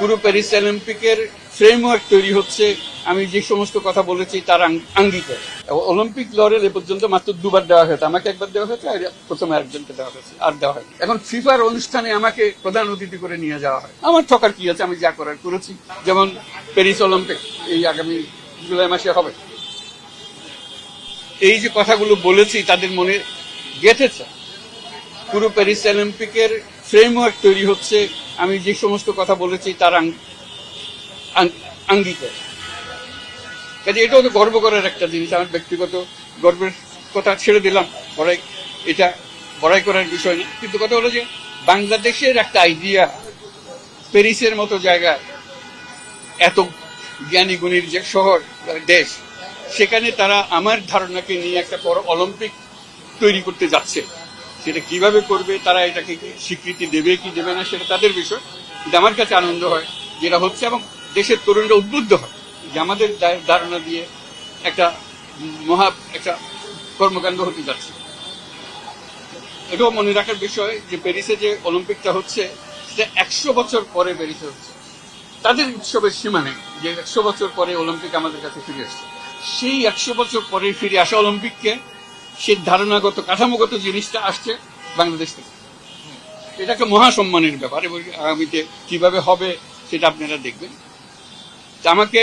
পুরো প্যারিস অলিম্পিকের ফ্রেমওয়ার্ক তৈরি হচ্ছে। আমি যে সমস্ত কথা বলেছি তার আঙ্গিকার অলিম্পিক লরেল এ পর্যন্ত মাত্র দুবার দেওয়া হয়েছে। আমাকে একবার দেওয়া হয়েছে, আর প্রথমে একজনকে দেওয়া হয়েছে, আর দেওয়া হয়নি। এখন ফিফার অনুষ্ঠানে আমাকে প্রধান অতিথি করে নিয়ে যাওয়া হয়। আমার ঠকার কি আছে? আমি যা করার করেছি। যেমন প্যারিস অলিম্পিক, এই আগামী জুলাই মাসে হবে। এই যে কথাগুলো বলেছি, তাদের মনে গেঁথেছে। পুরো প্যারিস অলিম্পিকের ফ্রেমওয়ার্ক তৈরি হচ্ছে, আমি যে সমস্ত কথা বলেছি তার আং- আং- আঙ্গিকার কাজে এটাও তো গর্ব করার একটা জিনিস, আমার ব্যক্তিগত গর্বের কথা ছেড়ে দিলাম বড়াই এটা বড়াই করার বিষয় না। কিন্তু কথা হলো যে, বাংলাদেশের একটা আইডিয়া প্যারিসের মতো জায়গায় এত জ্ঞানী গুণীর যে শহর দেশ, সেখানে তারা আমার ধারণাকে নিয়ে একটা বড় অলিম্পিক তৈরি করতে যাচ্ছে। সেটা কীভাবে করবে, তারা এটাকে স্বীকৃতি দেবে, কি দেবে না, সেটা তাদের বিষয়। কিন্তু আমার কাছে আনন্দ হয় যেটা হচ্ছে এবং দেশের তরুণরা উদ্বুদ্ধ হয় যে আমাদের ধারণা দিয়ে একটা মহা একটা কর্মকাণ্ড হতে যাচ্ছে। এটাও মনে রাখার বিষয় যে প্যারিসে যে অলিম্পিকটা হচ্ছে, সেটা একশো বছর পরে প্যারিসে হচ্ছে। তাদের উৎসবের সীমা নেই যে একশো বছর পরে অলিম্পিক আমাদের কাছে ফিরে আসছে। সেই একশো বছর পরে ফিরে আসা অলিম্পিককে সে ধারণাগত, কাঠামোগত জিনিসটা আসছে বাংলাদেশ থেকে। এটা একটা মহাসম্মানের ব্যাপার এবং আগামীতে কীভাবে হবে সেটা আপনারা দেখবেন। আমাকে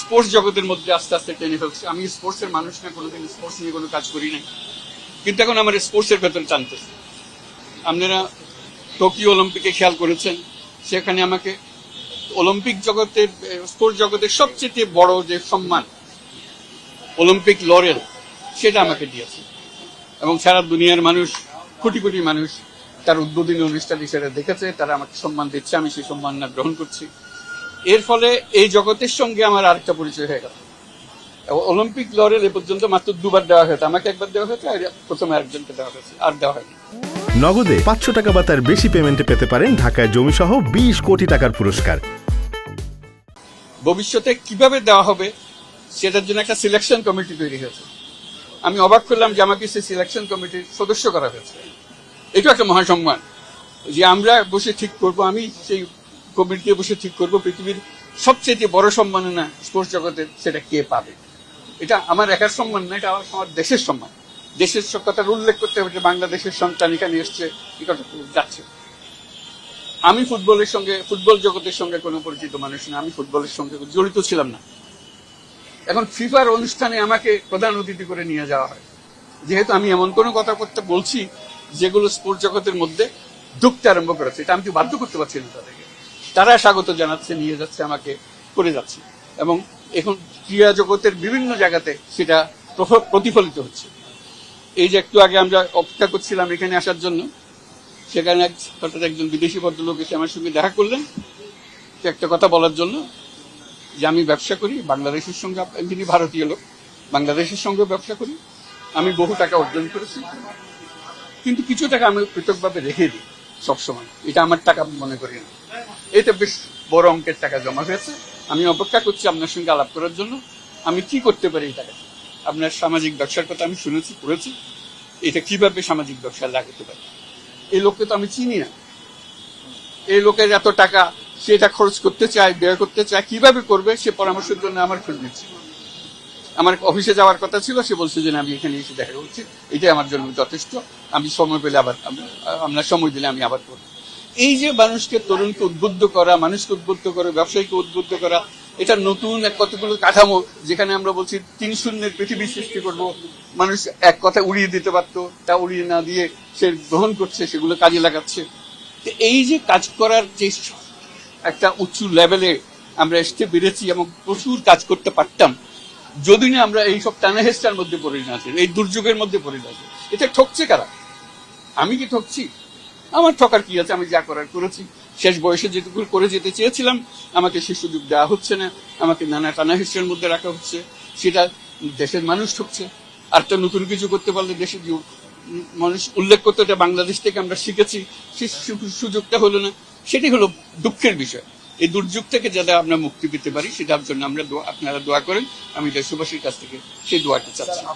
স্পোর্টস জগতের মধ্যে আস্তে আস্তে টেনে ফেলছে। আমি স্পোর্টসের মানুষ না, কোনোদিন স্পোর্টস নিয়ে কোনো কাজ করি না কিন্তু এখন আমার স্পোর্টসের ভেতরে টানতেছে। আপনারা টোকিও অলিম্পিকে খেয়াল করেছেন? সেখানে আমাকে অলিম্পিক জগতের, স্পোর্টস জগতের সবচেয়ে বড় যে সম্মান, অলিম্পিক লরেল সেটা আমাকে দিয়েছে। এবং সারা দুনিয়ার মানুষ কোটি কোটি মানুষ তার উদ্বোধনী অনুষ্ঠান হিসেবে দেখেছে তারা আমাকে সম্মান দিচ্ছে আমি সেই সম্মান না গ্রহণ করছি। এর ফলে এই জগতের সঙ্গে আমার আরেকটা পরিচয় হয়ে গেল। অলিম্পিক লরেল এ পর্যন্ত মাত্র দুবার দেওয়া হয়েছে। আমাকে একবার দেওয়া হয়েছে আর প্রথমে আরেকজনকে দেওয়া হয়েছে আর দেওয়া হয়নি। নগদে পাঁচশো টাকা বা তার বেশি পেমেন্টে পেতে পারেন ঢাকায় জমি সহ বিশ কোটি টাকার পুরস্কার। ভবিষ্যতে কীভাবে দেওয়া হবে সেটার জন্য একটা সিলেকশন কমিটি তৈরি হয়েছে। আমি অবাক করলাম যে আমাকে সেই সিলেকশন কমিটির সদস্য করা হয়েছে। এটা একটা মহাসম্মান যে আমরা বসে ঠিক করব, আমি সেই কমিটিতে বসে ঠিক করব, পৃথিবীর সবচেয়ে বড় সম্মাননা স্পোর্টস জগতের সেটা কে পাবে? এটা আমার একার সম্মান না, এটা আমার দেশের সম্মান। দেশের কথার উল্লেখ করতে হবে যে বাংলাদেশের সন্তান এখানে এসছে, এই কথা যাচ্ছে। আমি ফুটবলের সঙ্গে, ফুটবল জগতের সঙ্গে কোনো পরিচিত মানুষ না, আমি ফুটবলের সঙ্গে জড়িত ছিলাম না। এখন ফিফার অনুষ্ঠানে আমাকে প্রধান অতিথি করে নিয়ে যাওয়া হয়। যেহেতু আমি এমন কোনো কথা করতে বলছি যেগুলো স্পোর্টস জগতের মধ্যে ঢুকতে আরম্ভ করেছে। এটা আমি তো বাধ্য করতে পারছি না তাদেরকে। তারা স্বাগত জানাচ্ছে, নিয়ে যাচ্ছে, আমাকে করে যাচ্ছে। এবং এখন ক্রীড়া জগতের বিভিন্ন জায়গাতে সেটা প্রতিফলিত হচ্ছে। এই যে একটু আগে আমরা অপেক্ষা করছিলাম এখানে আসার জন্য, সেখানে হঠাৎ একজন বিদেশি ভদ্রলোক এসে আমার সঙ্গে দেখা করলেন। একটা কথা বলার জন্য যে আমি ব্যবসা করি, বাংলাদেশের সঙ্গে যিনি ভারতীয় লোক, বাংলাদেশের সঙ্গে ব্যবসা করি। আমি বহু টাকা অর্জন করেছি। কিন্তু কিছু টাকা আমি পৃথকভাবে রেখে দিই সবসময়। এটা আমার টাকা মনে করি না এটা বেশ বড় অঙ্কের টাকা জমা হয়েছে। আমি অপেক্ষা করছি আপনার সঙ্গে আলাপ করার জন্য। আমি কি করতে পারি এই টাকা আপনার সামাজিক ব্যবসার কথা আমি শুনেছি করেছি এটা কীভাবে সামাজিক ব্যবসায় লাগাতে পারি? এই লোককে তো আমি চিনি না। এই লোকের এত টাকা সে এটা খরচ করতে চায়, ব্যয় করতে চায়, কীভাবে করবে, সে পরামর্শের জন্য আমার খোঁজ নিচ্ছে। আমার অফিসে যাওয়ার কথা ছিল, সে বলছে যে আমি এখানে এসে দেখা করছি। এটাই আমার জন্য যথেষ্ট। আমি সময় পেলে আবার, আম- আপনার সময় দিলে আমি আবার করব। এই যে মানুষকে, তরুণকে উদ্বুদ্ধ করা, মানুষকে উদ্বুদ্ধ করা, ব্যবসায়ীকে উদ্বুদ্ধ করা, এটা নতুন এক কতগুলো কাঠামো, যেখানে আমরা বলছি তিন শূন্যের পৃথিবী সৃষ্টি করব। মানুষ এক কথা উড়িয়ে দিতে পারতো, তা উড়িয়ে না দিয়ে সে গ্রহণ করছে, সেগুলো কাজে লাগাচ্ছে। তো এই যে কাজ করার যে একটা উঁচু লেভেলে আমরা এসতে পেরেছি এবং প্রচুর কাজ করতে পারতাম। যদি না আমরা এই সব টানাহেস্টার মধ্যে পড়ে না আছি, এই দুর্যোগের মধ্যে পড়ে না এটা ঠকছে কারা? আমি কি ঠকছি? আমার ঠকার কি আছে? আমি যা করার করেছি। শেষ বয়সে যেটুকু করে যেতে চেয়েছিলাম, আমাকে সে সুযোগ দেওয়া হচ্ছে না। আমাকে নানা টানাহেস্টের মধ্যে রাখা হচ্ছে। সেটা দেশের মানুষ ঠকছে। আর তো নতুন কিছু করতে পারলে দেশের মানুষ উল্লেখ করতে, এটা বাংলাদেশ থেকে আমরা শিখেছি। সু- সুযোগটা হলো না। সেটি হলো দুঃখের বিষয়। এই দুর্যোগ থেকে যাতে আমরা মুক্তি পেতে পারি, সেটার জন্য আমরা আপনারা দোয়া করেন, আমি দেশবাসীর কাছ থেকে সেই দোয়াটি চাচ্ছি।